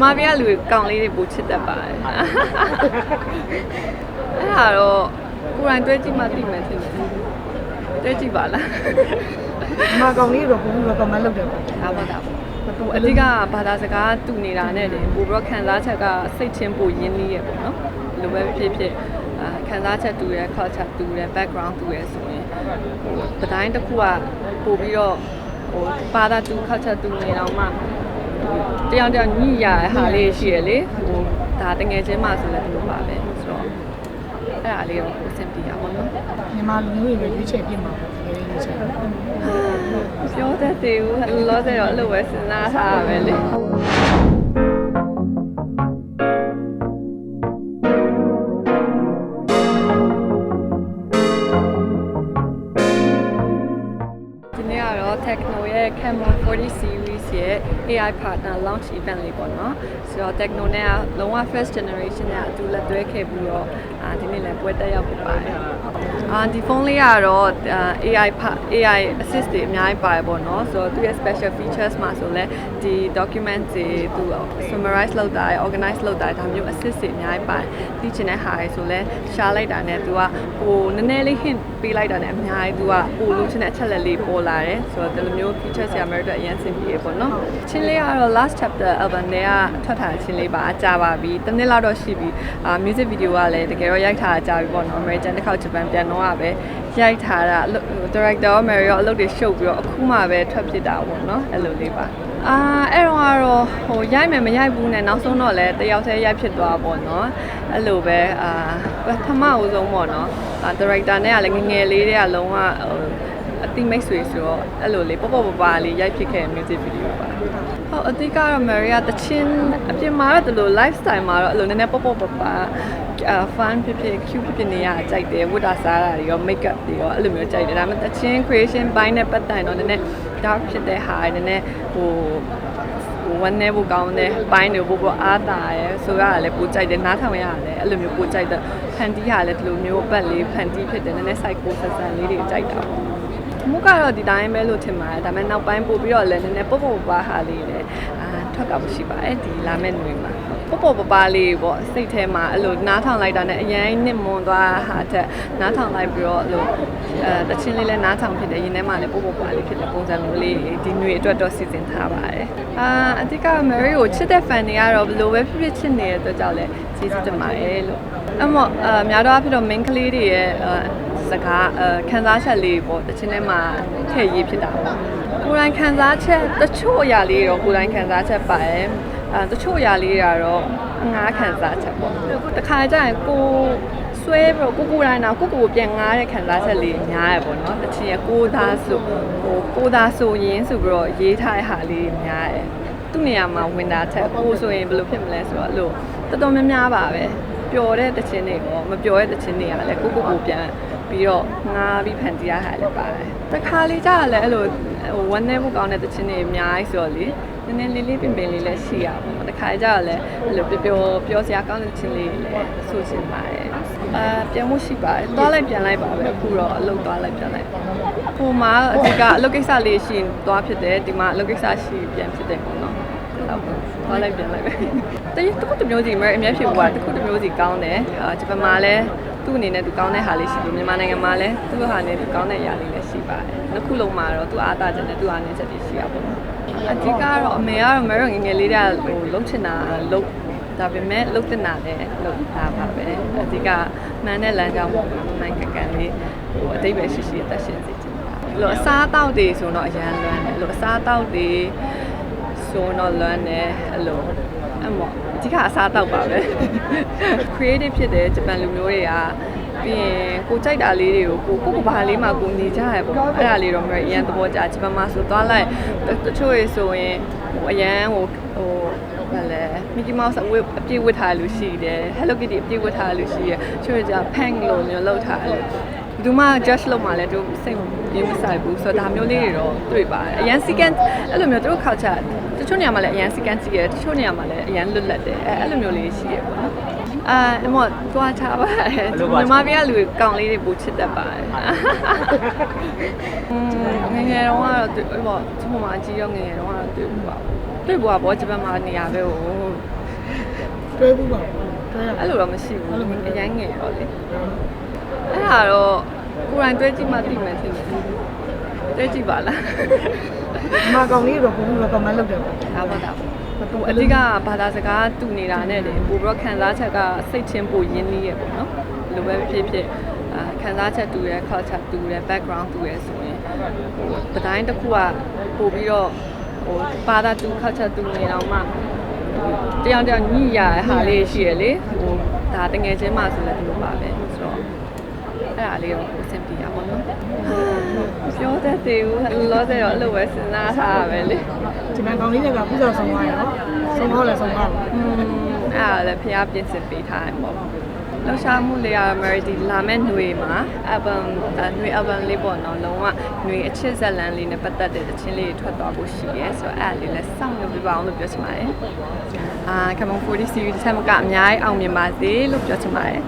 မြန်မာပြည်ကလူတွေကောင်လေးတွေပိုချစ်တတ်ပါတယ်အဲ့ဒါတော့ကိုယ်တိုင်တွဲကြည့်မှသိမယ်ထင်တယ်တွဲကြည့်ပါလားမာကောင်လေးတော့ဘုံဘကမလုပ်တယ်ပေါ့ဒါပေါ့ဒါပေါ့ဟိုအဓိကဘာသာစကားတူနေတာနဲ့တင်ပို့ပြီးတော့ခံစားချက်ကစိတ်ချင်းပိုရင်းနှီးရပေါ့နော်ဘယ်လိုပဲဖြစ်ဖြစ်အာခံစားချက်တူရယ် culture တူရယ် background တူရယ်ဆိုရင်ဟိုပတိုင်းတစ်ခုကပို့ပြီးတော့ဟိုဘာသာတူ culture တူနေတော့မှ တယောက်တယောက်ညှိရတဲ့ဟာလေးရှိရလေဟိုဒါတငယ်ချင်းမှဆိုလည်းဒီလိုပါပဲဆိုတော့အဲ့ဒါလေးတော့အဆင်ပြေတာပေါ့နော်မြန်မာလူမျိုးတွေပဲရွေးချယ်ပြင်မှာပေါ့တကယ်ရွေးချယ်ပြောတတ်တယ်ဘူးလောဆယ်တော့အဲ့လိုပဲစဉ်းစားထားတာပဲလေဒီနေ့ကတော့ Techno ရဲ့ Camera 40 series ရဲ့ AI partner launch event လေးပေါ့နော်ဆိုတော့ Techno နဲ့ကလုံးဝ first generation နဲ့အတူလက်တွဲခဲ့ပြီးတော့အာဒီနေ့လည်းပွဲတက်ရောက်ဖြစ်ပါတယ် အာဒီဖုန်းလေးကတော့အာ AI pa- AI assist တွေအများကြီးပါတယ်ပေါ့နော်ဆိုတော့သူရဲ့ special features မှာဆိုလဲဒီ document တွေသူ summarize လုပ်တာရယ် organize လုပ်တာရယ်ဒါမျိုး assist တွေအများကြီးပါတယ်သိချင်တဲ့ဟာတွေဆိုလဲရှားလိုက်တာနဲ့သူကဟိုနည်းနည်းလေး hint ပေးလိုက်တာနဲ့အများကြီးသူကပို့လို့ချင်တဲ့အချက်လက်လေးပေါ်လာတယ်ဆိုတော့ဒီလိုမျိုး features တွေအများကြီးအရင်စင်ပြေပေါ့နော်ချင်းလေးကတော့ last chapter album တွေကထွက်ထားတဲ့ချင်းလေးပါအကြပါပြီတစ်နှစ်လောက်တော့ရှိပြီအာ music video ကလည်းတကယ်တော့ရိုက်ထားတာကြာပြီပေါ့နော် American တစ်ခေါက် Japan ပြန်တော့ကပဲရိုက်ထားတာအလုပ် director ရော Mary ရောအလုပ်တွေရှုပ်ပြီးတော့အခုမှပဲထွက်ဖြစ်တာပေါ့နော်အဲ့လိုလေးပါအာအဲ့တော့ကတော့ဟိုရိုက်မယ်မရိုက်ဘူးနဲ့နောက်ဆုံးတော့လည်းတယောက်တည်းရိုက်ဖြစ်သွားပေါ့နော်အဲ့လိုပဲအာပထမအဦးဆုံးပေါ့နော်အာ director နဲ့ကလည်းငယ်ငယ်လေးတွေကလုံးဝဟိုအတိမိတ်ဆွေဆိုတော့အဲ့လိုလေးပေါ့ပေါ့ပပလေးရိုက်ဖြစ်ခဲ့တဲ့ music video ပါဟုတ်အတိကတော့ Mary ကတချင်းအပြင်မှာတော့ဒီလို lifestyle မှာတော့အဲ့လိုနည်းနည်းပေါ့ပေါ့ပပအာ fun ဖြစ်ဖြစ် cute ဖြစ်ဖြစ်နေရတာကြိုက်တယ်ဝတ်တာစားတာတွေရော make up တွေရောအဲ့လိုမျိုးကြိုက်တယ်ဒါပေမဲ့တချင်း creation ဘိုင်းနဲ့ပတ်သက်ရင်တော့နည်းနည်း dark ဖြစ်တဲ့ဟာနည်းနည်းဟိုဟိုဝမ်းနေဖို့ကောင်းတဲ့ပိုင်းတွေပို့ပို့အားတာရယ်ဆိုရတာလည်းပိုကြိုက်တယ်နားထောင်ရတာလည်းအဲ့လိုမျိုးပိုကြိုက်တဲ့ဖန်တီးရလည်းဒီလိုမျိုးပတ်လေးဖန်တီးဖြစ်တယ်နည်းနည်း psycho ဆက်ဆန်လေးတွေကြိုက်တာပေါ့မုကတော့ဒီတိုင်းပဲလို့ထင်ပါတယ်ဒါပေမဲ့နောက်ပိုင်းပို့ပြီးတော့လည်းနည်းနည်းပုတ်ပုတ်ပါဟာလေးလည်းအာထွက်တာမရှိပါဘူးဒီလာမဲ့ຫນွေမှာ ပုတ်ပုတ်ပပလေးပေါ့စိတ်ထဲမှာအဲ့လိုနားထောင်လိုက်တာနဲ့အရင်နစ်မွန်သွားဟာတဲ့နားထောင်လိုက်ပြီးတော့အဲ့လိုအဲတချင်းလေးလည်းနားထောင်ဖြစ်တယ်ရင်ထဲမှာလည်းပုတ်ပုတ်ပါလေးဖြစ်တဲ့ပုံစံမျိုးလေးဒီຫນွေအတွက်တော့စီစဉ်ထားပါတယ်အာအဓိက Mary ကိုချစ်တဲ့ fan တွေကတော့ဘယ်လိုပဲဖြစ်ဖြစ်ချစ်နေတဲ့အတွက်ကြောင့်လည်းကျေးဇူးတင်ပါတယ်လို့အမောအများတော့အဖြစ်တော့ main ကလေးတွေရဲ့အဲစကားအဲခန်းစားချက်လေးပေါ့တချင်းထဲမှာထည့်ရေးဖြစ်တာပေါ့ကိုယ်တိုင်ခန်းစားချက်တချို့အရာလေးတော့ကိုယ်တိုင်ခန်းစားချက်ပါတယ် အဲတချို့အရာလေးတွေကတော့အငားခန်းစားချက်ပေါ့တခါကျရင်ကိုဆွဲပြီးတော့ကိုကိုယ်တိုင်တော့ကိုကိုကိုပြန်ငားတဲ့ခန်းစားချက်လေးများရပေါ့နော်တချင်းရကိုသားဆိုဟိုကိုသားဆိုရင်ဆိုပြီးတော့ရေးထားတဲ့ဟာလေးများတယ်သူ့နေရာမှာဝင်တာချက်ကိုဆိုရင်ဘယ်လိုဖြစ်မလဲဆိုတော့အဲ့လိုတော်တော်များများပါပဲပျော်တဲ့တခြင်းတွေပေါ့မပျော်တဲ့တခြင်းတွေကလည်းကိုကိုကိုပြန်ပြီးတော့ငားပြီးဖန်တီးရတာလည်းပါတယ်တခါလေးကြာလည်းအဲ့လိုဟိုဝမ်းနေဖို့ကောင်းတဲ့တခြင်းတွေအများကြီးဆိုတော့လေန ည်းနည်းလေးလေးပင်ပင်လေးလည်းရှိရပါဘူးတခါကြာလည်းအဲ့လိုပျော်ပျော်ပျော်စရာကောင်းတဲ့တခြင်းလေးတွေလည်းဆိုချင်ပါတယ်အာပြန်မှုရှိပါတယ်သွားလိုက်ပြန်လိုက်ပါပဲအခုတော့အလုပ်သွားလိုက်ပြန်လိုက်ဟိုမှာအဓိကအလုပ်ကိစ္စလေးရှိရင်သွားဖြစ်တယ်ဒီမှာအလုပ်ကိစ္စရှိပြန်ဖြစ်တယ်ပေါ့နော်ဟုတ်ပါသွားလိုက်ပြန်လိုက်ပဲတကယ်တစ်ခုတစ်မျိုးစီမအများဖြစ်ဘူးကတစ်ခုတစ်မျိုးစီကောင်းတယ်အာဂျပန်မှာလည်း သူ့အနေနဲ့သူကောင်းတဲ့ဟာလေးရှိပြီးမြန်မာနိုင်ငံမှာလည်းသူ့ဟာနဲ့သူကောင်းတဲ့အရာလေးလည်းရှိပါတယ်နှစ်ခုလုံးမှာတော့သူအားသာချက်နဲ့သူအားနည်းချက်တွေရှိရပါတော့အဓိကတော့အမေကတော့မရောငယ်ငယ်လေးတည်းဟိုလှုပ်ချင်တာလှုပ်ဒါပေမဲ့လှုပ်တင်တာလည်းလှုပ်တာပါပဲအဓိကမှန်တဲ့လမ်းကြောင်းပေါ်မှာနိုင်ကကန်လေးဟိုအတိတ်ပဲရှိရှိအသက်ရှင်စေချင်တာအဲ့လိုအစားအသောက်တွေဆိုတော့အရန်လွမ်းတယ်အဲ့လိုအစားအသောက်တွေ ဆိုတော့လွမ်းတယ်အဲ့လိုအဲ့မော်အဓိကအစားအသောက်ပါပဲ creative ဖြစ်တဲ့ဂျပန်လူမျိုးတွေကပြီးရင်ကိုကြိုက်တာလေးတွေကိုကိုကိုကဘာလေးမှာကိုနေကြရပေါ့အဲ့ဒါလေးတော့မရအရန်သဘောကျဂျပန်မှာဆိုသွားလိုက်တချို့ရေဆိုရင်ဟိုအရန်ဟိုဟိုဘာလဲမီကီမောက်စ်အဝတ်အပြည့်ဝတ်ထားလို့ရှိတယ် Hello Kitty အပြည့်ဝတ်ထားလို့ရှိရချို့ကြ pink လို့မျိုးလောက်ထားလို့ဒီမှာ judge လုပ်မှလည်းသူစိတ်ရေးမဆိုင်ဘူးဆိုတော့ဒါမျိုးလေးတွေတော့တွေ့ပါတယ်အရန် second အဲ့လိုမျိုးသူတို့ culture တ ချို့နေရာမှာလည်းအရန် second ကြည့်ရတချို့နေရာမှာလည်းအရန်လွတ်လပ်တယ်အဲအဲ့လိုမျိုးလေးရှိရပေါ့နော်အာအမောတွားချပါတယ်မြန်မာပြည်ကလူတွေကောင်လေးတွေပိုချစ်တတ်ပါတယ်อืมငယ်ငယ်တော့ကတော့ဟိုပေါ့ကျွန်မအကြီးရောငယ်ငယ်တော့ကတော့တွေ့ဘူးပါတွေ့ဘူးပါဘောဂျပန်မှာနေရာပဲဟိုတွဲဘူးပါတွဲရအဲ့လိုတော့မရှိအဲ့လိုဘူးမျိုးအရင်ငယ်တော့လေအဲ့ဒါတော့ကိုယ်တိုင်တွဲကြည့်မှသိမယ်ထင်တယ်တွဲကြည့်ပါလားဒီ မှာကောင်လေးတော့ဘုံ recommend လုပ်တယ်ပေါ့ဒါပေါ့ဒါပေါ့ဟိုအဓိကဘာသာစကားတူနေတာနဲ့လေပို့ပြီးတော့ခံစားချက်ကစိတ်ချင်းပိုရင်းနှီးရပေါ့နော်ဘယ်လိုပဲဖြစ်ဖြစ်အာခံစားချက်တူရဲ culture တူရဲ background တူရဲဆိုရင်ဟိုတတိုင်းတစ်ခုကပို့ပြီးတော့ဟိုဘာသာတူ culture တူနေတော့မှတယောက်တယောက်ညှိရတဲ့ဟာလေးရှိရလေဟိုဒါတငယ်ချင်းမှဆိုလည်းဒီလိုပါပဲဆိုတော့ အဲ့ဒါလေးတော့ကိုစင်ပြရပါတော့ပြောတတ်တယ်ဘူးလောဆယ်တော့အဲ့လိုပဲစဉ်းစားထားတာပဲလေ ဒီမှာကောင်လေးတွေကပူဇော်ဆောင်သွားရတော့ဆုံးတော့လည်းဆုံးပါဘူး อืมအဲ့ဒါလည်းဖះပြင်ဆင်ပေးထားတယ်ပေါ့လှူရှားမှုလေးရမယ်ဒီလာမဲ့ຫນွေမှာ album ຫນွေ album လေးပေါ့နော်လုံးဝຫນွေအချစ်ဇက်လန်လေးနဲ့ပတ်သက်တဲ့တခြင်းလေးတွေထွက်သွားဖို့ရှိရဲဆိုတော့အဲ့ဒါလေးလည်းစောင့်နေပြပါအောင်လို့ပြောချင်ပါတယ်အာ Camon 40 series တစ်ချက်မကအများကြီးအောင်မြင်ပါစေလို့ပြောချင်ပါတယ်